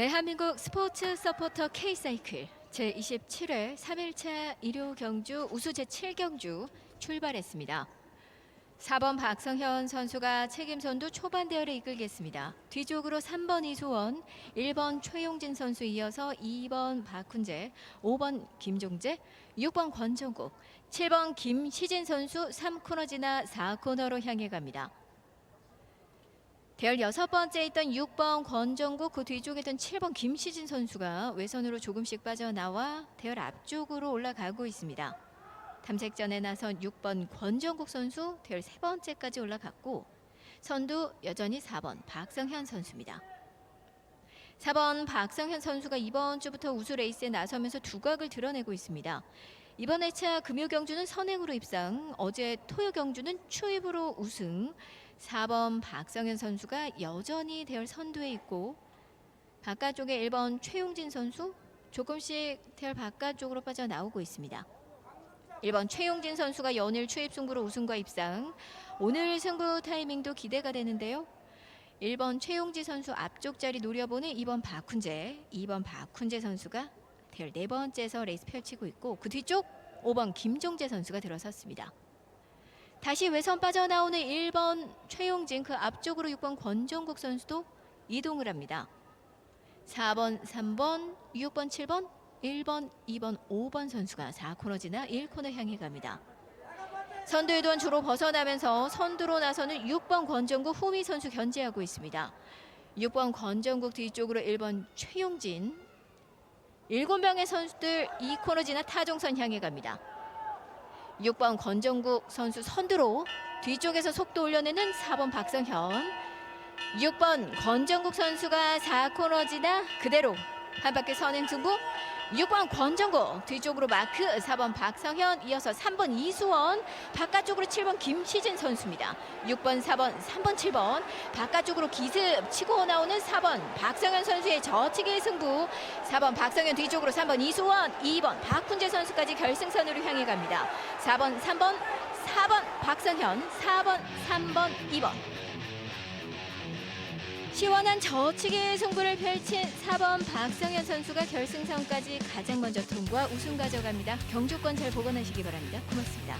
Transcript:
대한민국 스포츠 서포터 K사이클 제27회 3일차 일요 경주 우수 제7경주 출발했습니다. 4번 박성현 선수가 책임 선두 초반 대열에 이끌겠습니다. 뒤쪽으로 3번 이소원, 1번 최용진 선수 이어서 2번 박훈재, 5번 김종재, 6번 권정국, 7번 김시진 선수 3코너 지나 4코너로 향해 갑니다. 대열 여섯 번째 있던 6번 권정국 그 뒤쪽에 있던 7번 김시진 선수가 외선으로 조금씩 빠져나와 대열 앞쪽으로 올라가고 있습니다. 탐색전에 나선 6번 권정국 선수 대열 세 번째까지 올라갔고 선두 여전히 4번 박성현 선수입니다. 4번 박성현 선수가 이번 주부터 우수 레이스에 나서면서 두각을 드러내고 있습니다. 이번 회차 금요 경주는 선행으로 입상, 어제 토요 경주는 추입으로 우승. 4번 박성현 선수가 여전히 대열 선두에 있고 바깥쪽에 1번 최용진 선수 조금씩 대열 바깥쪽으로 빠져나오고 있습니다. 1번 최용진 선수가 연일 추입 승부로 우승과 입상. 오늘 승부 타이밍도 기대가 되는데요. 1번 최용지 선수 앞쪽 자리 노려보는 2번 박훈재, 2번 박훈재 선수가 대열 네 번째에서 레이스 펼치고 있고 그 뒤쪽 5번 김종재 선수가 들어섰습니다. 다시 외선 빠져나오는 1번 최용진 그 앞쪽으로 6번 권정국 선수도 이동을 합니다. 4번, 3번, 6번, 7번, 1번, 2번, 5번 선수가 4코너 지나 1코너 향해 갑니다. 선두의 돈 주로 벗어나면서 선두로 나서는 6번 권정국 후미 선수 견제하고 있습니다. 6번 권정국 뒤쪽으로 1번 최용진 7명의 선수들 2코너 지나 타종선 향해 갑니다. 6번 권정국 선수 선두로 뒤쪽에서 속도 올려내는 4번 박성현. 6번 권정국 선수가 4코너 지나 그대로 한 바퀴 선행 승부 6번 권정국 뒤쪽으로 마크 4번 박성현 이어서 3번 이수원 바깥쪽으로 7번 김시진 선수입니다. 6번 4번 3번 7번. 바깥쪽으로 기습 치고 나오는 4번 박성현 선수의 저치기 승부. 4번 박성현 뒤쪽으로 3번 이수원 2번 박훈재 선수까지 결승선으로 향해 갑니다. 4번 3번 4번 박성현 4번 3번 2번 시원한 저치기 승부를 펼친 4번 박성현 선수가 결승선까지 가장 먼저 통과 우승 가져갑니다. 경주권 잘 보관하시기 바랍니다. 고맙습니다.